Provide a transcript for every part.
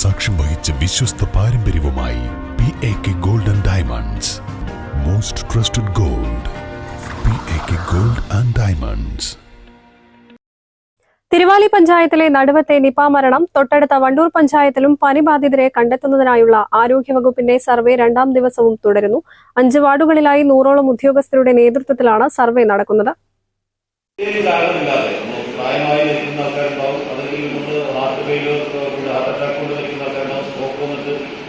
സാക്ഷ്യം വഹിച്ച വിശ്വസ്ത പാരമ്പര്യവുമായി P A K gold and diamonds most trusted gold P A K gold and diamonds Thiruvali പഞ്ചായത്തിലെ നടുവത്തെ നിപ മരണം തൊട്ടടുത്ത വണ്ടൂർ പഞ്ചായത്തിലും പനിബാധിതരെ കണ്ടെത്തുന്നതിനായുള്ള ആരോഗ്യവകുപ്പിന്റെ സർവേ രണ്ടാം ദിവസവും തുടരുന്നു. അഞ്ച് വാർഡുകളിലായി നൂറോളം ഉദ്യോഗസ്ഥരുടെ നേതൃത്വത്തിലാണ് സർവേ നടക്കുന്നത്. പ്രായമായി നിൽക്കുന്ന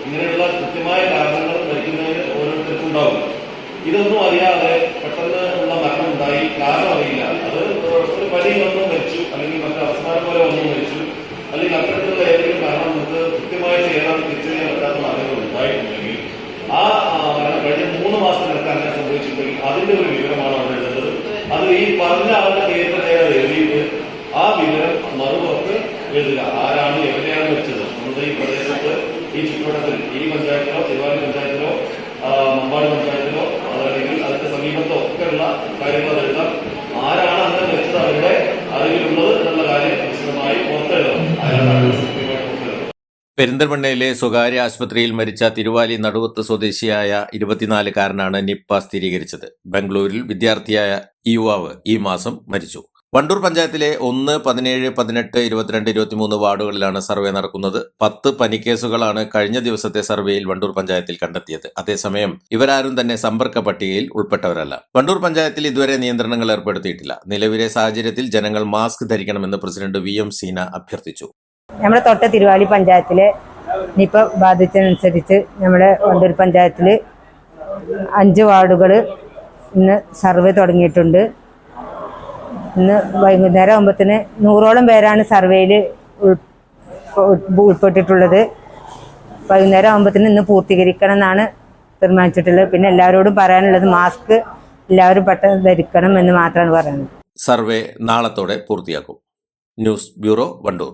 ഇങ്ങനെയുള്ള കൃത്യമായ കാരണങ്ങൾ മരിക്കുന്നതിന് ഓരോരുത്തർക്കും ഉണ്ടാവും. ഇതൊന്നും അറിയാതെ പെട്ടെന്ന് ഉള്ള മരണം ഉണ്ടായി. കാരണം അറിയില്ല. അത് ഒരു പനി വന്നു മരിച്ചു. അല്ലെങ്കിൽ മറ്റു അവസാനം പോലെ വന്നു മരിച്ചു. അല്ലെങ്കിൽ അത്തരത്തിലുള്ള ഏതെങ്കിലും കാരണം നമുക്ക് കൃത്യമായി ചെയ്യാൻ തിരിച്ചറിയാൻ പറ്റാത്ത മാർഗങ്ങൾ ഉണ്ടായിട്ടുണ്ടെങ്കിൽ ആ മരണം കഴിഞ്ഞ മൂന്ന് മാസത്തിനകത്ത് അങ്ങനെ സംഭവിച്ചിട്ടുണ്ടെങ്കിൽ അതിന്റെ ഒരു വിവരമാണ് അവിടെ എഴുതുന്നത് അത് ഈ പറഞ്ഞ ആളുടെ പേരിൽ നേരെ എഴുതിയിട്ട് ആ വിവരം മറുപുറത്ത് എഴുതുക. ആരാണ് പെരിന്തൽമണ്ണയിലെ സ്വകാര്യ ആശുപത്രിയിൽ മരിച്ച തിരുവാലി നടുവത്ത് സ്വദേശിയായ ഇരുപത്തിനാലുകാരനാണ് നിപ്പ സ്ഥിരീകരിച്ചത്. ബംഗളൂരിൽ വിദ്യാർത്ഥിയായ യുവാവ് ഈ മാസം മരിച്ചു. വണ്ടൂർ പഞ്ചായത്തിലെ ഒന്ന് പതിനേഴ് പതിനെട്ട് ഇരുപത്തിരണ്ട് ഇരുപത്തിമൂന്ന് വാർഡുകളിലാണ് സർവേ നടക്കുന്നത്. പത്ത് പനിക്കേസുകളാണ് കഴിഞ്ഞ ദിവസത്തെ സർവേയിൽ വണ്ടൂർ പഞ്ചായത്തിൽ കണ്ടെത്തിയത്. അതേസമയം ഇവരാരും തന്നെ സമ്പർക്ക പട്ടികയിൽ ഉൾപ്പെട്ടവരല്ല. വണ്ടൂർ പഞ്ചായത്തിൽ ഇതുവരെ നിയന്ത്രണങ്ങൾ ഏർപ്പെടുത്തിയിട്ടില്ല. നിലവിലെ സാഹചര്യത്തിൽ ജനങ്ങൾ മാസ്ക് ധരിക്കണമെന്ന് പ്രസിഡന്റ് വി എം സീന അഭ്യർത്ഥിച്ചു. നമ്മുടെ തൊട്ട തിരുവാലി പഞ്ചായത്തിലെ നിപ്പ ബാധിച്ചതനുസരിച്ച് നമ്മുടെ വണ്ടൂർ പഞ്ചായത്തിൽ അഞ്ച് വാർഡുകൾ ഇന്ന് സർവേ തുടങ്ങിയിട്ടുണ്ട്. ഇന്ന് വൈകുന്നേരം ആകുമ്പോഴത്തേന് നൂറോളം പേരാണ് സർവേയിൽ ഉൾപ്പെട്ടിട്ടുള്ളത്. വൈകുന്നേരം ആകുമ്പോഴത്തേന് ഇന്ന് പൂർത്തീകരിക്കണം എന്നാണ് തീരുമാനിച്ചിട്ടുള്ളത്. പിന്നെ എല്ലാവരോടും പറയാനുള്ളത് മാസ്ക് എല്ലാവരും പെട്ടെന്ന് ധരിക്കണം എന്ന് മാത്രമാണ് പറയുന്നത്. സർവേ നാളത്തോടെ പൂർത്തിയാക്കും. News bureau Wandoor.